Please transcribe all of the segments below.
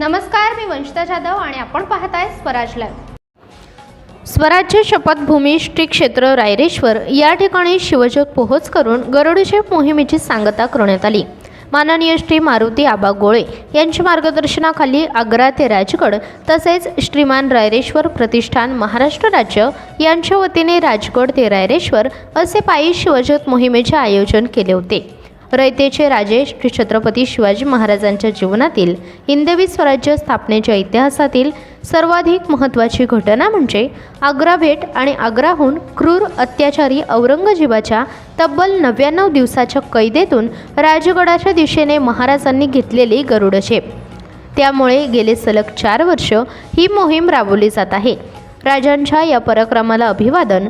नमस्कार मी वंशिता जाधव आणि आपण पाहताय स्वराज लाईव्ह स्वराज्य शपथभूमी श्री क्षेत्र रायरेश्वर या ठिकाणी शिवज्योत पोहोच करून गरुडशेप मोहिमेची सांगता करण्यात आली. माननीय श्री मारुती आबा गोळे यांच्या मार्गदर्शनाखाली आग्रा ते राजगड तसेच श्रीमान रायरेश्वर प्रतिष्ठान महाराष्ट्र राज्य यांच्या वतीने राजगड ते रायरेश्वर असे पायी शिवज्योत मोहिमेचे आयोजन केले होते. रयतेचे राजे श्री छत्रपती शिवाजी महाराजांच्या जीवनातील हिंदवी स्वराज्य स्थापनेच्या इतिहासातील सर्वाधिक महत्त्वाची घटना म्हणजे आग्रा भेट आणि आग्राहून क्रूर अत्याचारी औरंगजेबाच्या तब्बल नव्याण्णव दिवसाच्या कैदेतून राजगडाच्या दिशेने महाराजांनी घेतलेली गरुडशेप त्यामुळे गेले सलग चार वर्ष ही मोहीम राबवली जात आहे. राजांच्या या पराक्रमाला अभिवादन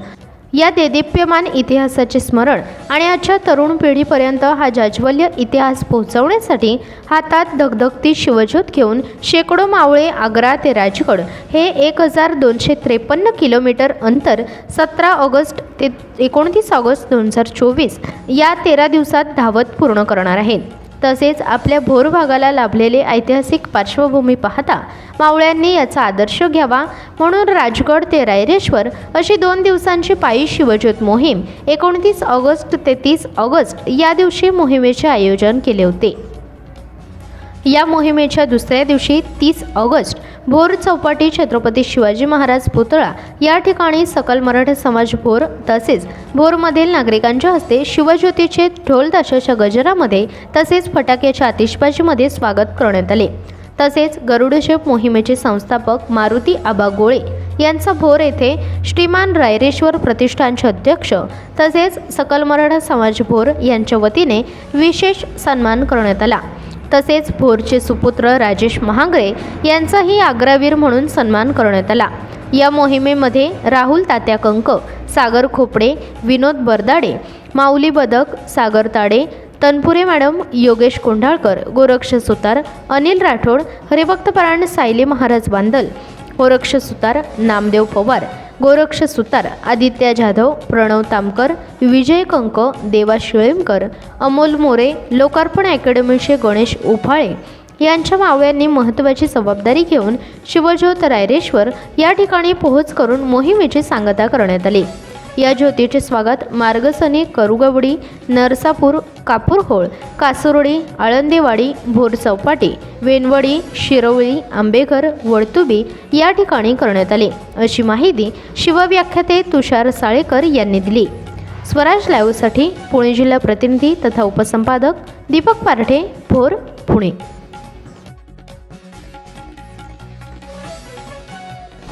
या देदीप्यमान इतिहासाचे स्मरण आणि आजच्या तरुण पिढीपर्यंत हा जाज्वल्य इतिहास पोहोचवण्यासाठी हातात धगधगती शिवज्योत घेऊन शेकडो मावळे आग्रा ते राजगड हे एक हजार दोनशे त्रेपन्न किलोमीटर अंतर सतरा ऑगस्ट ते एकोणतीस ऑगस्ट दोन हजार चोवीस या तेरा दिवसात धावत पूर्ण करणार आहेत. तसेच आपल्या भोर भागाला लाभलेले ऐतिहासिक पार्श्वभूमी पाहता मावळ्यांनी याचा आदर्श घ्यावा म्हणून राजगड ते रायरेश्वर अशी दोन दिवसांची पायी शिवज्योत मोहीम एकोणतीस ऑगस्ट ते तीस ऑगस्ट या दिवशी मोहिमेचे आयोजन केले होते. या मोहिमेच्या दुसऱ्या दिवशी तीस ऑगस्ट भोर चौपाटी छत्रपती शिवाजी महाराज पुतळा. या ठिकाणी सकल मराठा समाज भोर तसेच भोरमधील नागरिकांच्या हस्ते शिवज्योतीचे ढोल ताशाच्या गजरामध्ये तसेच फटाक्याच्या आतिषबाजीमध्ये स्वागत करण्यात आले. तसेच गरुडशेप मोहिमेचे संस्थापक मारुती आबा गोळे यांचा भोर येथे श्रीमान रायरेश्वर प्रतिष्ठानचे अध्यक्ष तसेच सकल मराठा समाज भोर यांच्या वतीने विशेष सन्मान करण्यात आला. तसेच भोरचे सुपुत्र राजेश महागळे यांचाही आग्रावीर म्हणून सन्मान करण्यात आला. या मोहिमेमध्ये राहुल तात्या कंक सागर खोपडे विनोद बरदाडे माऊली बदक सागर ताडे तनपुरे मॅडम योगेश कोंढाळकर गोरक्ष सुतार अनिल राठोड हरिभक्तपरायण सायली महाराज बांदल गोरक्ष सुतार नामदेव पवार गोरक्ष सुतार आदित्य जाधव प्रणव तामकर विजय कंक देवा शिळेमकर अमोल मोरे लोकार्पण अकॅडमीचे गणेश उफाळे यांच्या मावळ्यांनी महत्त्वाची जबाबदारी घेऊन शिवज्योत रायरेश्वर या ठिकाणी पोहोच करून मोहिमेची सांगता करण्यात आली. या ज्योतीचे स्वागत मार्गसनी करुगवडी नरसापूर कापूरहोळ कासुर्डी आळंदेवाडी भोर चौपाटी वेनवडी शिरवळी आंबेघर वळतुबी या ठिकाणी करण्यात आले. अशी माहिती शिवव्याख्याते तुषार साळेकर यांनी दिली. स्वराज लाईव्हसाठी पुणे जिल्हा प्रतिनिधी तथा उपसंपादक दीपक पारठे भोर पुणे.